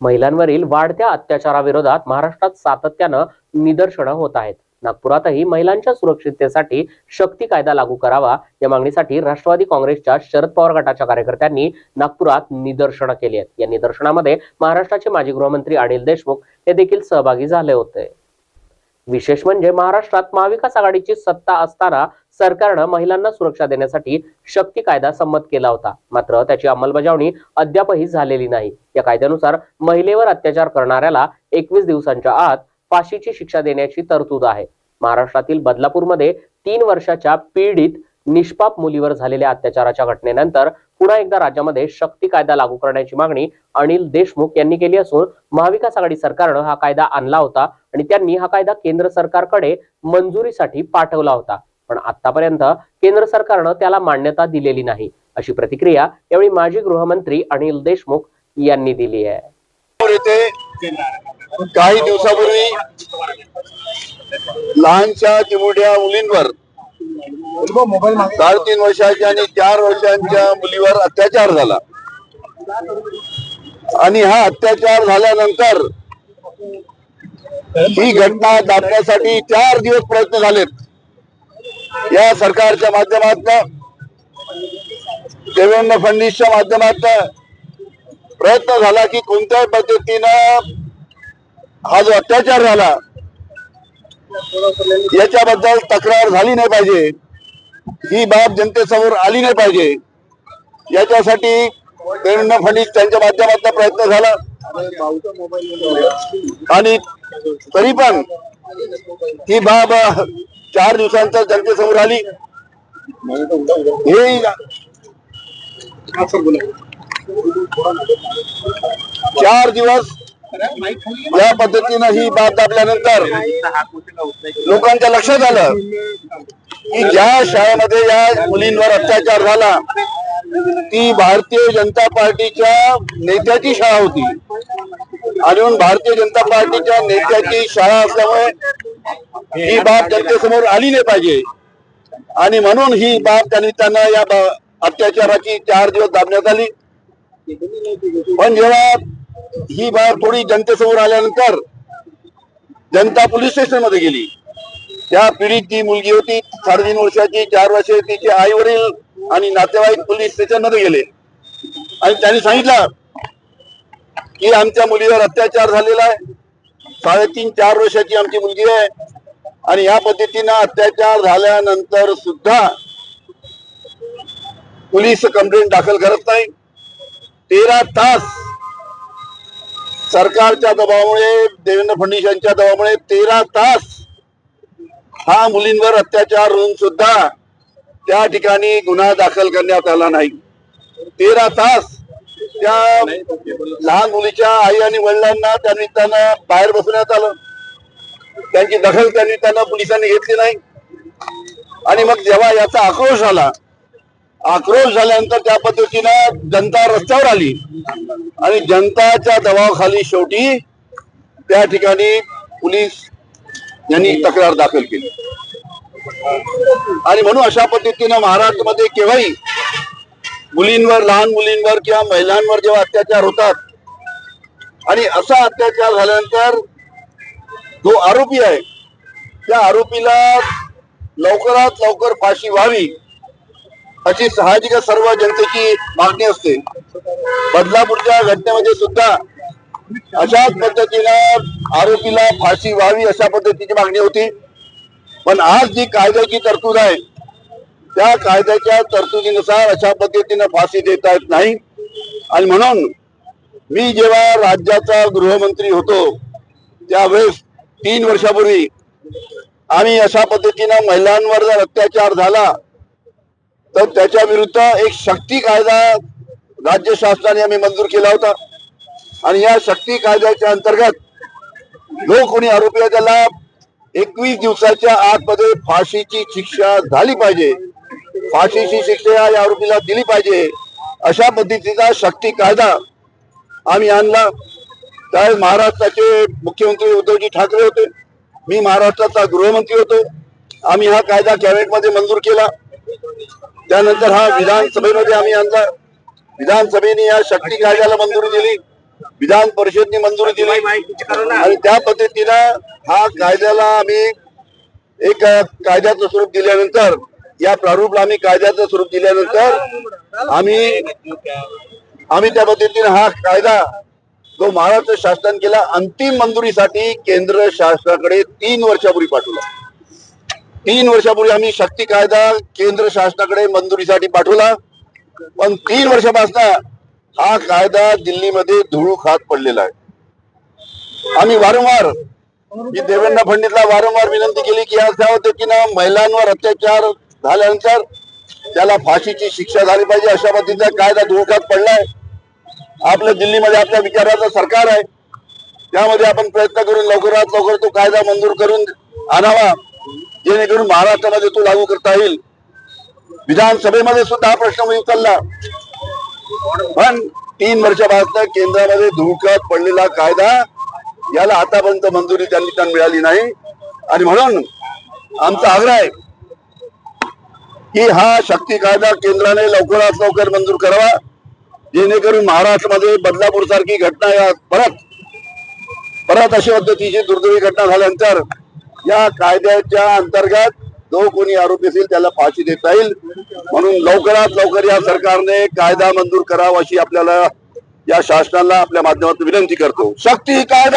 महिलांवरील वाढत्या अत्याचाराविरोधात महाराष्ट्रात सातत्यानं निदर्शनं होत आहेत. नागपुरातही महिलांच्या सुरक्षिततेसाठी शक्ती कायदा लागू करावा या मागणीसाठी राष्ट्रवादी काँग्रेसच्या शरद पवार गटाच्या कार्यकर्त्यांनी नागपुरात निदर्शनं केली आहेत. या निदर्शनामध्ये महाराष्ट्राचे माजी गृहमंत्री अनिल देशमुख हे देखील सहभागी झाले होते. विशेष म्हणजे महाराष्ट्रात महाविकास आघाडीची सत्ता असताना सरकारनं महिलांना सुरक्षा देण्यासाठी शक्ती कायदा संमत केला होता. मात्र त्याची अंमलबजावणी अद्यापही झालेली नाही. या कायद्यानुसार महिलेवर अत्याचार करणाऱ्याला एकवीस दिवसांच्या आत फाशीची शिक्षा देण्याची तरतूद आहे. महाराष्ट्रातील बदलापूरमध्ये तीन वर्षाच्या पीडित निष्पाप मुलीवर झालेल्या अत्याचाराच्या घटनेनंतर पुन्हा एकदा राज्यामध्ये शक्ती कायदा लागू करण्याची मागणी अनिल देशमुख यांनी केली असून महाविकास आघाडी सरकारनं हा कायदा आणला होता आणि त्यांनी हा कायदा केंद्र सरकारकडे मंजुरीसाठी पाठवला होता. पण आतापर्यंत केंद्र सरकारनं त्याला मान्यता दिलेली नाही अशी प्रतिक्रिया यावेळी माजी गृहमंत्री अनिल देशमुख यांनी दिली आहे. काही दिवसापूर्वी लहानशा चिमुरड्या मुलींवर साडेतीन वर्षाच्या आणि चार वर्षांच्या मुलीवर अत्याचार झाला. आणि हा अत्याचार झाल्यानंतर ही घटना दाबण्यासाठी चार दिवस प्रयत्न झालेत. या सरकारच्या माध्यमातून देवेंद्र फडणवीसच्या माध्यमातून प्रयत्न झाला की कोणत्याही पद्धतीनं हा जो अत्याचार झाला याच्याबद्दल तक्रार झाली नाही पाहिजे. ही बाब जनतेसमोर आली नाही पाहिजे. याच्यासाठी देवेंद्र फडणवीस त्यांच्या माध्यमातून प्रयत्न झाला. आणि तरी पण ही बाब चार दिवसांचा जनतेसमोर आली. हे चार दिवस या पद्धतीनं ही बाब दाबल्यानंतर लोकांच्या लक्षात आलं की ज्या शाळेमध्ये या मुलींवर अत्याचार झाला ती भारतीय जनता पार्टीच्या नेत्याची शाळा होती. आणि भारतीय जनता पार्टीच्या नेत्याची शाळा असल्यामुळे ही बाब जनतेसमोर आली नाही पाहिजे. आणि म्हणून ही बाब त्यांनी त्यांना या अत्याचाराची चार दिवस दाबण्यात आली. पण जेव्हा ही बाब थोडी जनतेसमोर आल्यानंतर जनता पोलीस स्टेशनमध्ये गेली. त्या पीडित जी मुलगी होती साडेतीन वर्षाची चार वर्षाची तिचे आई वडील आणि नातेवाईक पोलीस स्टेशनमध्ये गेले. आणि त्यांनी सांगितलं की आमच्या मुलीवर अत्याचार झालेला आहे. साडेतीन चार वर्षाची आमची मुलगी आहे. आणि या पद्धतीनं अत्याचार झाल्यानंतर सुद्धा पोलीस कंप्लेंट दाखल करत नाही. तेरा तास सरकारच्या दबावामुळे देवेंद्र फडणवीस यांच्या दबावामुळे तेरा तास हा मुलींवर अत्याचार होऊन सुद्धा त्या ठिकाणी गुन्हा दाखल करण्यात आला नाही. तेरा तास त्या लहान मुलीच्या आई आणि वडिलांना त्या निमित्तानं बाहेर बसवण्यात आलं. त्यांची दखल त्या निमित्तानं पोलिसांनी घेतली नाही. आणि मग जेव्हा याचा आक्रोश आला आक्रोश झाल्यानंतर त्या पद्धतीनं जनता रस्त्यावर आली. आणि जनताच्या दबावाखाली शेवटी त्या ठिकाणी पोलीस यांनी तक्रार दाखल केली. आणि म्हणून अशा पद्धतीनं महाराष्ट्रामध्ये केव्हाही मुलींवर लहान मुलींवर किंवा महिलांवर जेव्हा अत्याचार होतात आणि असा अत्याचार झाल्यानंतर जो आरोपी आहे त्या आरोपीला लवकरात लवकर फाशी व्हावी अशी साहजिक सर्व जनतेची मागणी असते. बदलापूरच्या घटनेमध्ये सुद्धा अशाच पद्धतीनं आरोपीला फाशी व्हावी अशा पद्धतीची मागणी होती. पण आज जी कायद्याची तरतूद आहे त्या कायद्याच्या तरतुदीनुसार अशा पद्धतीनं फाशी देता येत नाही. आणि म्हणून मी जेव्हा राज्याचा गृहमंत्री होतो त्यावेळेस तीन वर्षापूर्वी आम्ही अशा पद्धतीनं महिलांवर जर अत्याचार झाला तर त्याच्या विरुद्ध एक शक्ती कायदा राज्य शासनाने आम्ही मंजूर केला होता. आणि या शक्ती कायद्याच्या अंतर्गत जो कोणी आरोपी आहे त्याला एकवीस दिवसाच्या आतमध्ये फाशीची शिक्षा झाली पाहिजे. फाशीची शिक्षा या आरोपीला दिली पाहिजे. अशा पद्धतीचा शक्ती कायदा आम्ही आणला. त्यावेळेस महाराष्ट्राचे मुख्यमंत्री उद्धवजी ठाकरे होते. मी महाराष्ट्राचा गृहमंत्री होतो. आम्ही हा कायदा कॅबिनेटमध्ये मंजूर केला. त्यानंतर हा विधानसभेमध्ये आम्ही आणला. विधानसभेने या शक्ती कायद्याला मंजुरी दिली. विधान परिषदने मंजुरी दिली. आणि त्या पद्धतीनं हा कायद्याला आम्ही एक कायद्याचं स्वरूप दिल्यानंतर या प्रारूपला आम्ही कायद्याचं स्वरूप दिल्यानंतर आम्ही आम्ही त्या पद्धतीने हा कायदा जो महाराष्ट्र शासन केला अंतिम मंजुरीसाठी केंद्र शासनाकडे तीन वर्षापूर्वी पाठवला. तीन वर्षापूर्वी आम्ही शक्ती कायदा केंद्र शासनाकडे मंजुरीसाठी पाठवला. पण तीन वर्षापासून हा कायदा दिल्लीमध्ये धुळू खात पडलेला आहे. आम्ही वारंवार देवेंद्र फडणवीसला वारंवार विनंती केली की या त्या महिलांवर अत्याचार झाल्यानंतर त्याला फाशीची शिक्षा झाली पाहिजे अशा पद्धतीचा कायदा धोक्यात पडलाय. आपल्या दिल्लीमध्ये आपल्या विचाराचं सरकार आहे. त्यामध्ये आपण प्रयत्न करून लवकरात लवकर तो कायदा मंजूर करून आणावा. जेणेकरून महाराष्ट्रामध्ये तो लागू करता येईल. विधानसभेमध्ये सुद्धा हा प्रश्न मी उचलला. पण तीन वर्षापासून केंद्रामध्ये धुळकात पडलेला कायदा याला आतापर्यंत मंजुरी त्यांनी त्यांना मिळाली नाही. आणि म्हणून आमचा आग्रह आहे की हा शक्ती कायदा केंद्राने लवकरात लवकर मंजूर करावा जेणेकरून महाराष्ट्रामध्ये बदलापूर सारखी घटना या परत परत अशा पद्धतीची दुर्दैवी घटना झाल्यानंतर या कायद्याच्या अंतर्गत जो कोणी आरोपी असेल त्याला फाशी देता येईल. म्हणून लवकरात लवकर या सरकारने कायदा मंजूर करावा अशी आपल्याला या शासनाला आपल्या माध्यमातून विनंती करतो. शक्ती कायदा